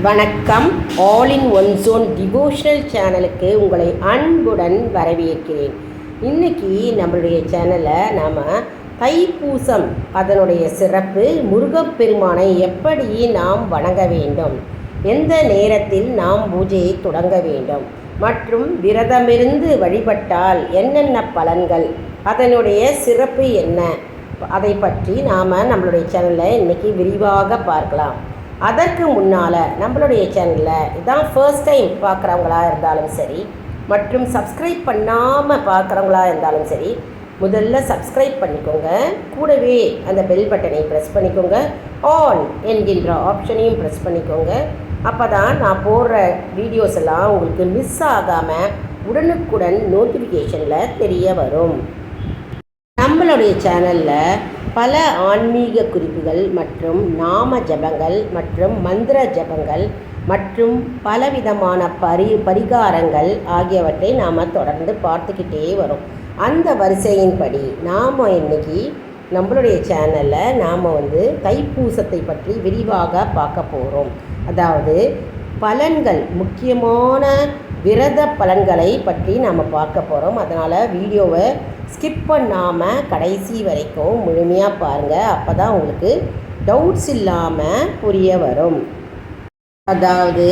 வணக்கம். All in one zone devotional சேனலுக்கு உங்களை அன்புடன் வரவேற்கிறேன். இன்னைக்கு நம்மளுடைய சேனலை நாம் தைப்பூசம் அதனுடைய சிறப்பு முருகப்பெருமானை எப்படி நாம் வணங்க வேண்டும் எந்த நேரத்தில் நாம் பூஜையை தொடங்க வேண்டும் மற்றும் விரதமிருந்து வழிபட்டால் என்னென்ன பலன்கள் அதனுடைய சிறப்பு என்ன அதை பற்றி நாம் நம்மளுடைய சேனலில் இன்றைக்கி விரிவாக பார்க்கலாம். அதற்கு முன்னால் நம்மளுடைய சேனலில் இதான் ஃபர்ஸ்ட் டைம் பார்க்குறவங்களா இருந்தாலும் சரி மற்றும் சப்ஸ்கிரைப் பண்ணாமல் பார்க்குறவங்களா இருந்தாலும் சரி முதல்ல சப்ஸ்கிரைப் பண்ணிக்கோங்க. கூடவே அந்த பெல் பட்டனை ப்ரெஸ் பண்ணிக்கோங்க. ஆல் என்கின்ற ஆப்ஷனையும் ப்ரெஸ் பண்ணிக்கோங்க. அப்போ தான் நான் போடுற வீடியோஸ் எல்லாம் உங்களுக்கு மிஸ் ஆகாமல் உடனுக்குடன் நோட்டிஃபிகேஷனில் தெரிய வரும். நம்மளுடைய சேனலில் பல ஆன்மீக குறிப்புகள் மற்றும் நாம ஜபங்கள் மற்றும் மந்திர ஜபங்கள் மற்றும் பலவிதமான பரி பரிகாரங்கள் ஆகியவற்றை நாம் தொடர்ந்து பார்த்துக்கிட்டே வரோம். அந்த வரிசையின்படி நாம் இன்னைக்கு நம்மளுடைய சேனலில் நாம் வந்து தைப்பூசத்தை பற்றி விரிவாக பார்க்க போகிறோம் அதாவது பலன்கள் முக்கியமான விரத பலன்களை பற்றி நாம் பார்க்க போகிறோம் அதனால் வீடியோவை ஸ்கிப் பண்ணாமல் கடைசி வரைக்கும் முழுமையாக பாருங்கள் அப்போ தான் உங்களுக்கு டவுட்ஸ் இல்லாமல் புரிய வரும். அதாவது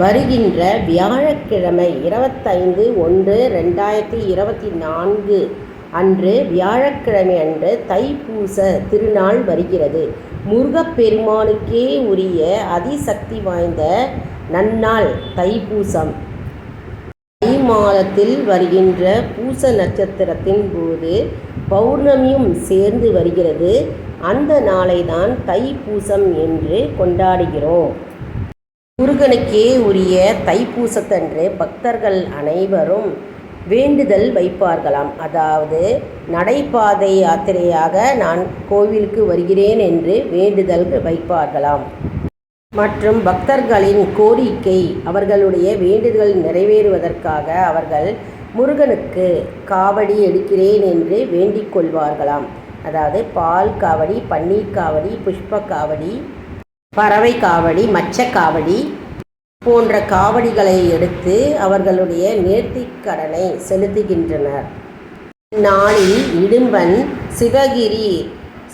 வருகின்ற வியாழக்கிழமை இருபத்தைந்து ஒன்று ரெண்டாயிரத்தி இருபத்தி நான்கு அன்று வியாழக்கிழமை அன்று தைப்பூச திருநாள் வருகிறது. முருகப்பெருமானுக்கே உரிய அதிசக்தி வாய்ந்த நன்னாள் தைப்பூசம். மாதத்தில் வருகின்ற பூச நட்சத்திரத்தின் போது பௌர்ணமியும் சேர்ந்து வருகிறது. அந்த நாளை தான் தைப்பூசம் என்று கொண்டாடுகிறோம். முருகனுக்கே உரிய தைப்பூசத்தன்று பக்தர்கள் அனைவரும் வேண்டுதல் வைப்பார்களாம். அதாவது நடைபாதை யாத்திரையாக நான் கோவிலுக்கு வருகிறேன் என்று வேண்டுதல் வைப்பார்களாம். மற்றும் பக்தர்களின் கோரிக்கை அவர்களுடைய வேண்டுதல் நிறைவேறுவதற்காக அவர்கள் முருகனுக்கு காவடி எடுக்கிறேன் என்று வேண்டிக் கொள்வார்களாம். அதாவது பால் காவடி பன்னீர் காவடி புஷ்ப காவடி பறவை காவடி மச்ச காவடி போன்ற காவடிகளை எடுத்து அவர்களுடைய நேர்த்திக் கடனை செலுத்துகின்றனர். நாளில் இடும்பன் சிவகிரி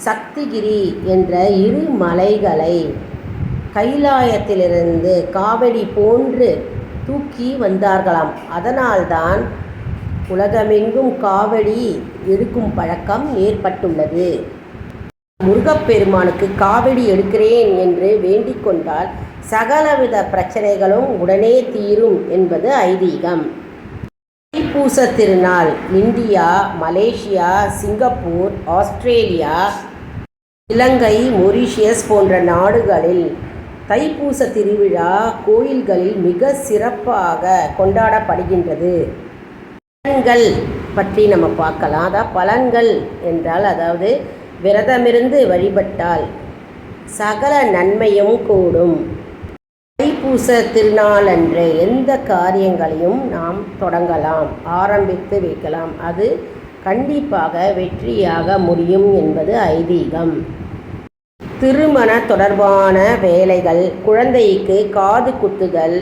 சக்திகிரி என்ற இரு மலைகளை கைலாயத்திலிருந்து காவடி போன்று தூக்கி வந்தார்களாம். அதனால்தான் உலகமெங்கும் காவடி எடுக்கும் பழக்கம் ஏற்பட்டுள்ளது. முருகப்பெருமானுக்கு காவடி எடுக்கிறேன் என்று வேண்டிக் கொண்டால் சகலவித பிரச்சனைகளும் உடனே தீரும் என்பது ஐதீகம். தைப்பூச திருநாள் India Malaysia Singapore Australia Ilangai Mauritius போன்ற நாடுகளில் தைப்பூச திருவிழா கோயில்களில் மிக சிறப்பாக கொண்டாடப்படுகின்றது. பலன்கள் பற்றி நம்ம பார்க்கலாம். அதான் பலன்கள் என்றால் அதாவது விரதமிருந்து வழிபட்டால் சகல நன்மையும் கூடும். தைப்பூச திருநாளன்று எந்த காரியங்களையும் நாம் தொடங்கலாம் ஆரம்பித்து வைக்கலாம். அது கண்டிப்பாக வெற்றியாக முடியும் என்பது ஐதீகம். திருமண தொடர்பான வேலைகள் குழந்தைக்கு காது குத்துதல்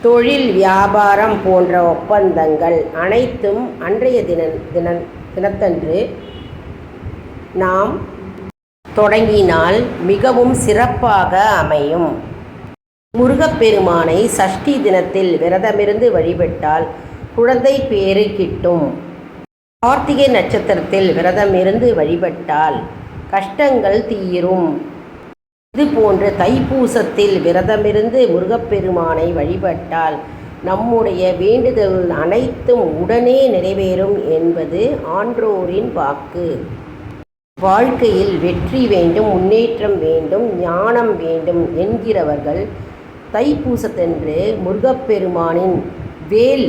தொழில் வியாபாரம் போன்ற ஒப்பந்தங்கள் அனைத்தும் அன்றைய தின தின தினத்தன்று நாம் தொடங்கினால் மிகவும் சிறப்பாக அமையும். முருகப்பெருமானை சஷ்டி தினத்தில் விரதமிருந்து வழிபட்டால் குழந்தை பேறு கிட்டும். கார்த்திகை நட்சத்திரத்தில் விரதமிருந்து வழிபட்டால் கஷ்டங்கள் தீரும். இதுபோன்று தைப்பூசத்தில் விரதமிருந்து முருகப்பெருமானை வழிபட்டால் நம்முடைய வேண்டுதல் அனைத்தும் உடனே நிறைவேறும் என்பது ஆன்றோரின் வாக்கு. வாழ்க்கையில் வெற்றி வேண்டும் முன்னேற்றம் வேண்டும் ஞானம் வேண்டும் என்கிறவர்கள் தைப்பூசத்தன்று முருகப்பெருமானின் வேல்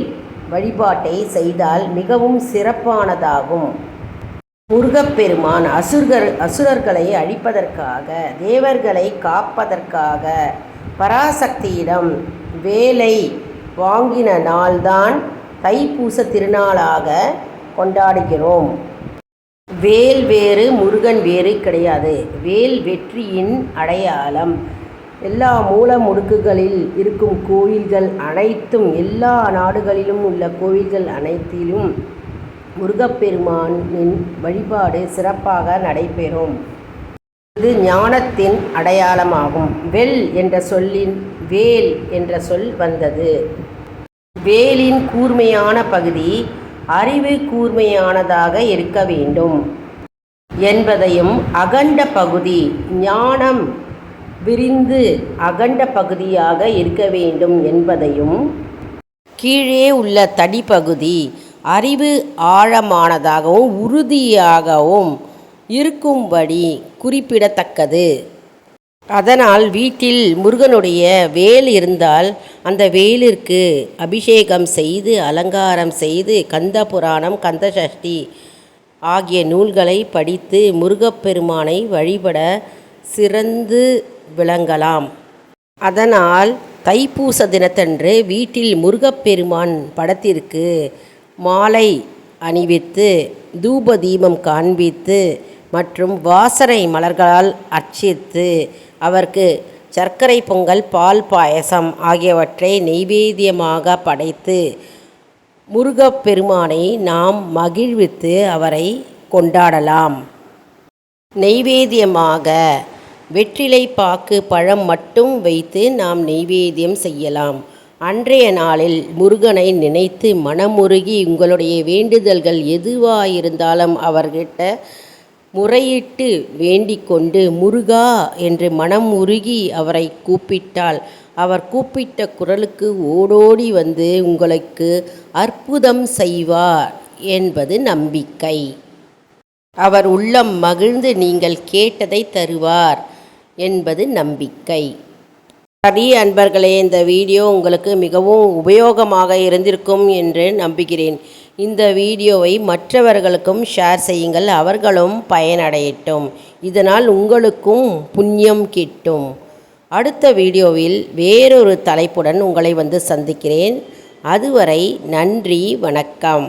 வழிபாட்டை செய்தால் மிகவும் சிறப்பானதாகும். முருகப்பெருமான் அசுர்கள் அசுரர்களை அழிப்பதற்காக தேவர்களை காப்பதற்காக பராசக்தியிடம் வேலை வாங்கின நாள்தான் தைப்பூச திருநாளாக கொண்டாடுகிறோம். வேல் வேறு முருகன் வேறு கிடையாது. வேல் வெற்றியின் அடையாளம். எல்லா மூல முடுக்குகளில் இருக்கும் கோயில்கள் அனைத்தும் எல்லா நாடுகளிலும் உள்ள கோயில்கள் அனைத்திலும் முருகப்பெருமானின் வழிபாடு சிறப்பாக நடைபெறும். இது ஞானத்தின் அடையாளமாகும். வெல் என்ற சொல்லின் வேல் என்ற சொல் வந்தது. வேலின் கூர்மையான பகுதி அறிவு கூர்மையானதாக இருக்க வேண்டும் என்பதையும் அகண்ட பகுதி ஞானம் விரிந்து அகண்ட பகுதியாக இருக்க வேண்டும் என்பதையும் கீழே உள்ள தடிப்பகுதி அறிவு ஆழமானதாகவும் உறுதியாகவும் இருக்கும்படி குறிப்பிடத்தக்கது. அதனால் வீட்டில் முருகனுடைய வேல் இருந்தால் அந்த வேலிற்கு அபிஷேகம் செய்து அலங்காரம் செய்து கந்த புராணம் கந்த சஷ்டி ஆகிய நூல்களை படித்து முருகப்பெருமானை வழிபட சிறந்து விளங்கலாம். அதனால் தைப்பூச தினத்தன்று வீட்டில் முருகப்பெருமான் படத்திற்கு மாலை அணிவித்து தூப தீபம் காண்பித்து மற்றும் வாசனை மலர்களால் அர்ச்சித்து அவருக்கு சர்க்கரை பொங்கல் பால் பாயசம் ஆகியவற்றை நெய்வேத்தியமாக படைத்து முருகப்பெருமானை நாம் மகிழ்வித்து அவரை கொண்டாடலாம். நெய்வேத்தியமாக வெற்றிலை பாக்கு பழம் மட்டும் வைத்து நாம் நெய்வேத்தியம் செய்யலாம். அன்றைய நாளில் முருகனை நினைத்து மனமுருகி உங்களுடைய வேண்டுதல்கள் எதுவாயிருந்தாலும் அவர்கிட்ட முறையிட்டு வேண்டிக் கொண்டு முருகா என்று மனம் உருகி அவரை கூப்பிட்டால் அவர் கூப்பிட்ட குரலுக்கு ஓடோடி வந்து உங்களுக்கு அற்புதம் செய்வார் என்பது நம்பிக்கை. அவர் உள்ளம் மகிழ்ந்து நீங்கள் கேட்டதை தருவார் என்பது நம்பிக்கை. சரி அன்பர்களே இந்த வீடியோ உங்களுக்கு மிகவும் உபயோகமாக இருந்திருக்கும் என்று நம்புகிறேன். இந்த வீடியோவை மற்றவர்களுக்கும் ஷேர் செய்யுங்கள் அவர்களும் பயனடையட்டும். இதனால் உங்களுக்கும் புண்ணியம் கிட்டும். அடுத்த வீடியோவில் வேறொரு தலைப்புடன் உங்களை வந்து சந்திக்கிறேன். அதுவரை நன்றி வணக்கம்.